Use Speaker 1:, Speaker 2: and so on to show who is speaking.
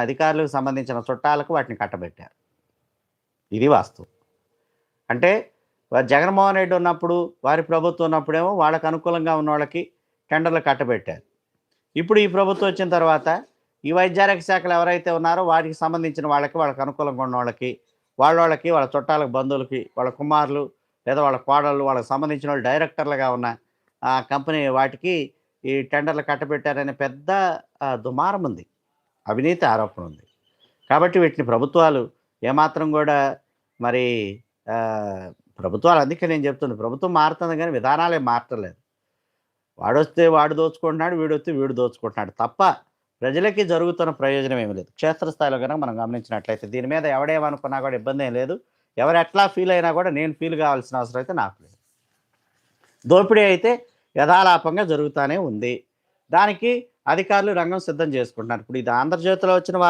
Speaker 1: అధికారులకు సంబంధించిన చుట్టాలకు వాటిని కట్టబెట్టారు. ఇది వాస్తవం. అంటే జగన్మోహన్ రెడ్డి ఉన్నప్పుడు వారి ప్రభుత్వం ఉన్నప్పుడేమో వాళ్ళకు అనుకూలంగా ఉన్న వాళ్ళకి టెండర్లు కట్టబెట్టారు. ఇప్పుడు ఈ ప్రభుత్వం వచ్చిన తర్వాత ఈ వైద్యారోగ్య శాఖలు ఎవరైతే ఉన్నారో వాటికి సంబంధించిన వాళ్ళకి వాళ్ళకి అనుకూలంగా ఉన్న వాళ్ళకి వాళ్ళ వాళ్ళకి వాళ్ళ చుట్టాలకు బంధువులకి వాళ్ళ కుమారులు లేదా వాళ్ళ కోడళ్ళు వాళ్ళకి సంబంధించిన వాళ్ళు డైరెక్టర్లుగా ఉన్న ఆ కంపెనీ వాటికి ఈ టెండర్లు కట్టబెట్టారనే పెద్ద దుమారం ఉంది. అవినీతి ఆరోపణ ఉంది. కాబట్టి వీటిని ప్రభుత్వాలు ఏమాత్రం కూడా మరి ప్రభుత్వాలు అందుకే నేను చెప్తుంది ప్రభుత్వం మారుతుంది కానీ విధానాలే మారటలేదు. వాడొస్తే వాడు దోచుకుంటున్నాడు వీడొస్తే వీడు దోచుకుంటున్నాడు తప్ప ప్రజలకి జరుగుతున్న ప్రయోజనం ఏమీ లేదు. క్షేత్రస్థాయిలో కనుక మనం గమనించినట్లయితే దీని మీద ఎవడేమనుకున్నా కూడా ఇబ్బంది ఏం లేదు. ఎవరు ఎట్లా ఫీల్ అయినా కూడా నేను ఫీల్ కావాల్సిన అవసరం అయితే నాకు లేదు. దోపిడీ అయితే యథాలాపంగా జరుగుతూనే ఉంది. దానికి అధికారులు రంగం సిద్ధం చేసుకుంటున్నారు. ఇప్పుడు ఇది ఆంధ్రజ్యోతిలో వచ్చిన